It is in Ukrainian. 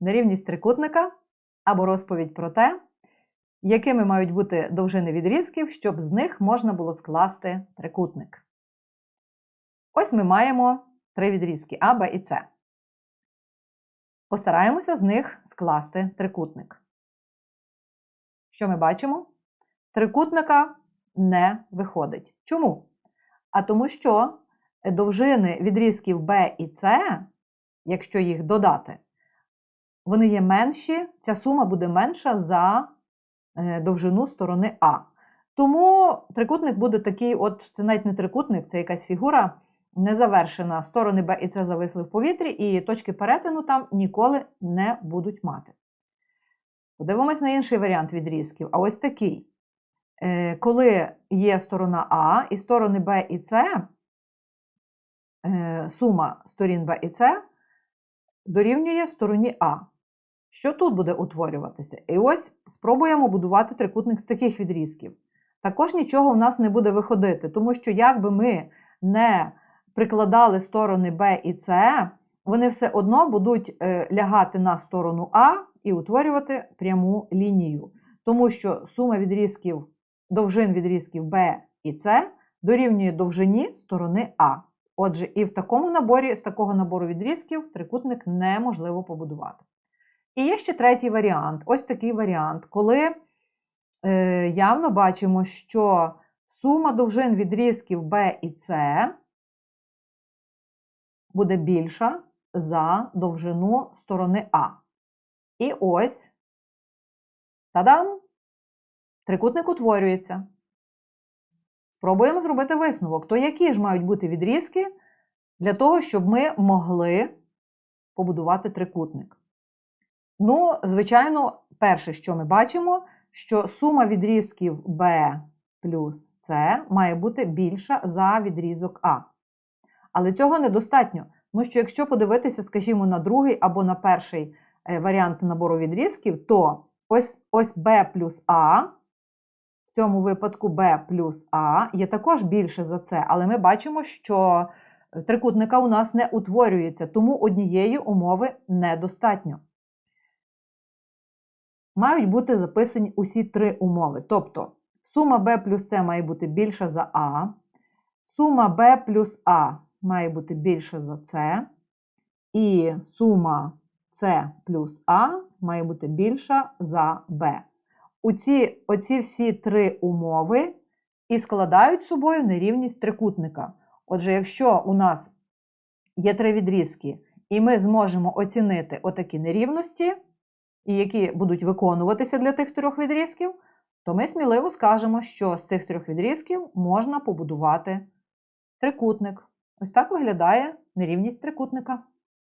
нерівність трикутника або розповідь про те, якими мають бути довжини відрізків, щоб з них можна було скласти трикутник. Ось ми маємо три відрізки А, Б і С. Постараємося з них скласти трикутник. Що ми бачимо? Трикутника не виходить. Чому? А тому що довжини відрізків Б і С, якщо їх додати, вони є менші, ця сума буде менша за е, довжину сторони А. Тому трикутник буде такий, от це навіть не трикутник, це якась фігура незавершена. Сторони Б і С зависли в повітрі, і точки перетину там ніколи не будуть мати. Подивимось на інший варіант відрізків. А ось такий. Е, Коли є сторона А і сторони Б і С, е, сума сторін Б і С дорівнює стороні А. Що тут буде утворюватися? І ось спробуємо будувати трикутник з таких відрізків. Також нічого в нас не буде виходити, тому що як би ми не прикладали сторони Б і С, вони все одно будуть е, лягати на сторону А і утворювати пряму лінію. Тому що сума відрізків, довжин відрізків Б і С дорівнює довжині сторони А. Отже, і в такому наборі, з такого набору відрізків, трикутник неможливо побудувати. І є ще третій варіант. Ось такий варіант, коли е, явно бачимо, що сума довжин відрізків Б і С буде більша за довжину сторони А. І ось, та-дам! Трикутник утворюється. Спробуємо зробити висновок. То які ж мають бути відрізки для того, щоб ми могли побудувати трикутник? Ну, звичайно, перше, що ми бачимо, що сума відрізків B плюс С має бути більша за відрізок А. Але цього недостатньо, тому що якщо подивитися, скажімо, на другий або на перший е, варіант набору відрізків, то ось ось B плюс А, в цьому випадку B плюс А є також більше за це, але ми бачимо, що трикутника у нас не утворюється, тому однієї умови недостатньо. Мають бути записані усі три умови. Тобто сума B плюс С має бути більша за А, сума B плюс А має бути більша за С, і сума С плюс А має бути більша за Б. Оці, оці всі три умови і складають собою нерівність трикутника. Отже, якщо у нас є три відрізки, і ми зможемо оцінити отакі нерівності, і які будуть виконуватися для тих трьох відрізків, то ми сміливо скажемо, що з цих трьох відрізків можна побудувати трикутник. Ось так виглядає нерівність трикутника.